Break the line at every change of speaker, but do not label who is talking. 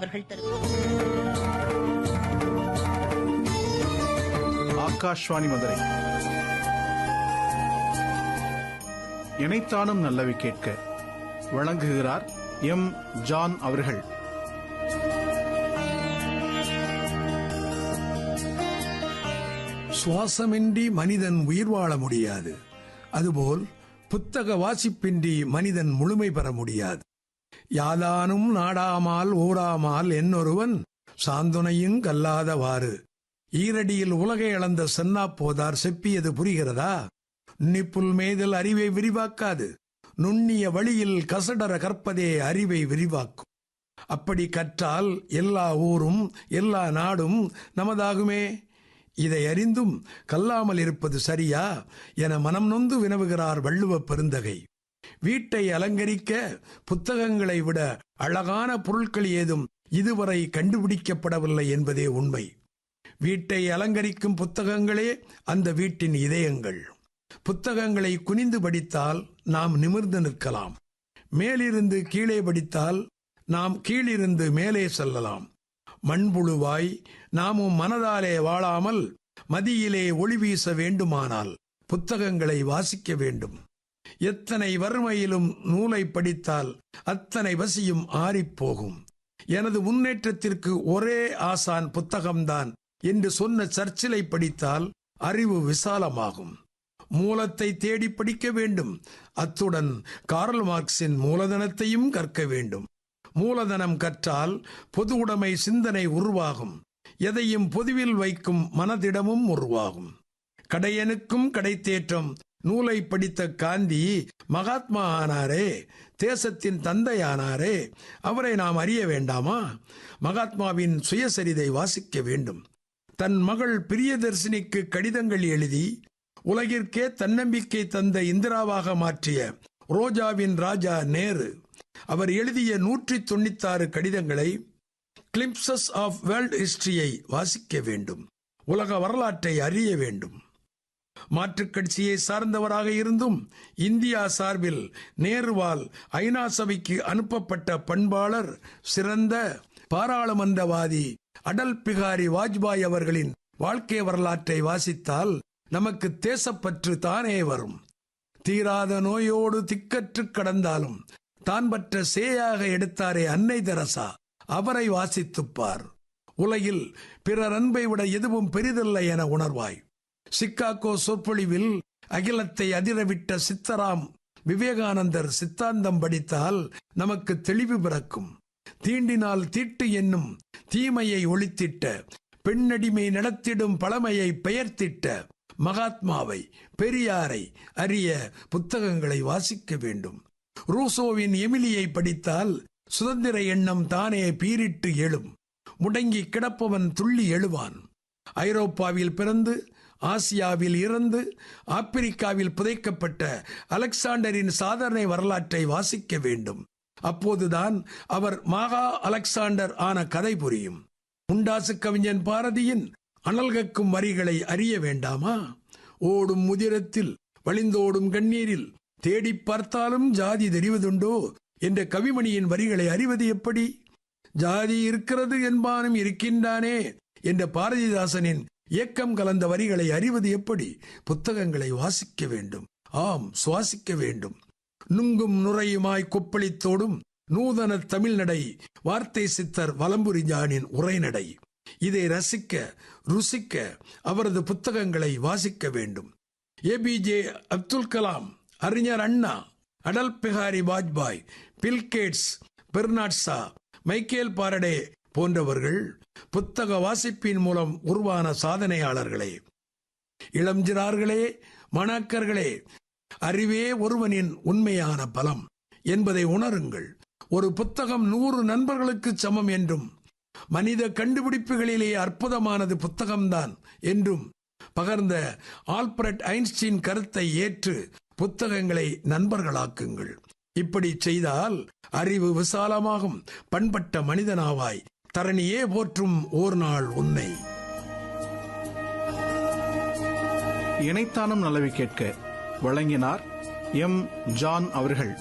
அவர்கள்
ஆகாஷ்வாணி மதுரை. இணைத்தானும் நல்லவை கேட்க வழங்குகிறார் எம் ஜான் அவர்கள்.
சுவாசமின்றி மனிதன் உயிர் வாழ முடியாது. அதுபோல் புத்தக வாசிப்பின்றி மனிதன் முழுமை பெற முடியாது. யாதானும் நாடாமால் ஊராமால் என்னொருவன் சாந்துணையும் கல்லாதவாறு. ஈரடியில் உலகை அளந்த சென்னா போதார் செப்பியது புரிகிறதா? நிப்புல் மேதல் அறிவை விரிவாக்காது. நுண்ணிய வழியில் கசடர கற்பதே அறிவை விரிவாக்கும். அப்படி கற்றால் எல்லா ஊரும் எல்லா நாடும் நமதாகுமே? இதை அறிந்தும் கல்லாமல் இருப்பது சரியா? என மனம் நொந்து வினவுகிறார் வள்ளுவ பெருந்தகை. வீட்டை அலங்கரிக்க புத்தகங்களை விட அழகான பொருட்கள் ஏதும் இதுவரை கண்டுபிடிக்கப்படவில்லை என்பதே உண்மை. வீட்டை அலங்கரிக்கும் புத்தகங்களே அந்த வீட்டின் இதயங்கள். புத்தகங்களை குனிந்து படித்தால் நாம் நிமிர்ந்து நிற்கலாம். மேலிருந்து கீழே படித்தால் நாம் கீழிருந்து மேலே செல்லலாம். மண்புழுவாய் நாமும் மனதாலே வாழாமல் மதியிலே ஒளி வீச வேண்டுமானால் புத்தகங்களை வாசிக்க வேண்டும். எத்தனை வறுமையிலும் நூலை படித்தால் அத்தனை வசியும் ஆறிப்போகும். எனது முன்னேற்றத்திற்கு ஒரே ஆசான் புத்தகம்தான் என்று சொன்ன சர்ச்சிலை படித்தால் அறிவு விசாலமாகும். மூலத்தை தேடி படிக்க வேண்டும். அத்துடன் கார்ல் மார்க்சின் மூலதனத்தையும் கற்க வேண்டும். மூலதனம் கற்றால் பொது உடைமை சிந்தனை உருவாகும். எதையும் பொதுவில் வைக்கும் மனதிடமும் உருவாகும். கடையனுக்கும் கடைத்தேற்றம் நூலை படித்த காந்தி மகாத்மா ஆனாரே தேசத்தின் தந்தையானாரே அவரை நாம் அறிய வேண்டாமா? மகாத்மாவின் சுயசரிதை வாசிக்க வேண்டும். தன் மகள் பிரியதர்சினிக்கு கடிதங்கள் எழுதி உலகிற்கே தன்னம்பிக்கை தந்த இந்திராவாக மாற்றிய ரோஜாவின் ராஜா நேரு அவர் எழுதிய நூற்றி தொண்ணூத்தாறு கடிதங்களை கிளிம்சஸ் ஆஃப் வேர்ல்ட் ஹிஸ்டரியை வாசிக்க வேண்டும். உலக வரலாற்றை அறிய வேண்டும். மாற்றுக் கட்சியை சார்ந்தவராக இருந்தும் இந்தியா சார்பில் நேருவால் ஐநா சபைக்கு அனுப்பப்பட்ட பண்பாளர் சிறந்த பாராளுமன்றவாதி அடல் பிகாரி வாஜ்பாய் அவர்களின் வாழ்க்கை வரலாற்றை வாசித்தால் நமக்கு தேசப்பற்று தானே வரும். தீராத நோயோடு திக்கற்று கடந்தாலும் தான் பற்ற சேயாக எடுத்தாரே அன்னை தெரசா அவரை வாசித்துப்பார். உலகில் பிறர் அன்பை விட எதுவும் பெரிதில்லை என உணர்வாய். சிக்காகோ சொற்பொழிவில் அகிலத்தை அதிரவிட்ட சித்தராம் விவேகானந்தர் சித்தாந்தம் படித்தால் நமக்கு தெளிவு பிறக்கும். தீண்டினால் தீட்டு என்னும் தீமையை ஒழித்திட்ட பெண்ணடிமை நடத்திடும் பழமையை பெயர்த்திட்ட மகாத்மாவை பெரியாரை அறிய புத்தகங்களை வாசிக்க வேண்டும். ரூசோவின் எமிலியை படித்தால் சுதந்திர எண்ணம் தானே பீரிட்டு எழும். முடங்கி கிடப்பவன் துள்ளி எழுவான். ஐரோப்பாவில் பிறந்து ஆசியாவில் இருந்து ஆப்பிரிக்காவில் புதைக்கப்பட்ட அலெக்சாண்டரின் சாதனை வரலாற்றை வாசிக்க வேண்டும். அப்போதுதான் அவர் மாகா அலெக்சாண்டர் ஆன கதை புரியும். முண்டாசு கவிஞன் பாரதியின் அனல்கக்கும் வரிகளை அறிய வேண்டாமா? ஓடும் முதிரத்தில் வழிந்தோடும் கண்ணீரில் தேடிப் பார்த்தாலும் ஜாதி தெரிவதுண்டோ? என்ற கவிமணியின் வரிகளை அறிவது எப்படி? ஜாதி இருக்கிறது என்பானும் இருக்கின்றானே என்ற பாரதிதாசனின் ஏக்கம் கலந்த வரிகளை அறிவது எப்படி? புத்தகங்களை வாசிக்க வேண்டும். ஆம் சுவாசிக்க வேண்டும். நுங்கும் நுரையுமாய் கொப்பளித்தோடும் நூதன தமிழ்நடை வார்த்தை சித்தர் வலம்புரிஞானின் உரைநடை இதை ரசிக்க ருசிக்க அவரது புத்தகங்களை வாசிக்க வேண்டும். A P J Abdul Kalam அறிஞர் Anna Atal Bihari Vajpayee Bill Gates Bernard Shaw Michael Faraday போன்றவர்கள் புத்தக வாசிப்பின் மூலம் உருவான சாதனையாளர்களே. இளஞ்சிறார்களே மணாக்கர்களே அறிவே ஒருவனின் உண்மையான பலம் என்பதை உணருங்கள். ஒரு புத்தகம் நூறு நண்பர்களுக்கு சமம் என்றும் மனித கண்டுபிடிப்புகளிலே அற்புதமானது புத்தகம்தான் என்றும் பகர்ந்த ஆல்பர்ட் ஐன்ஸ்டீன் கருத்தை ஏற்று புத்தகங்களை நண்பர்களாக்குங்கள். இப்படி செய்தால் அறிவு விசாலமாகும் பண்பட்ட மனிதனாவாய் தரணியே போற்றும் ஓர் நாள் உன்னை.
இணைத்தானும் நல்லவை கேட்க வழங்கினார் எம் ஜான் அவர்கள்.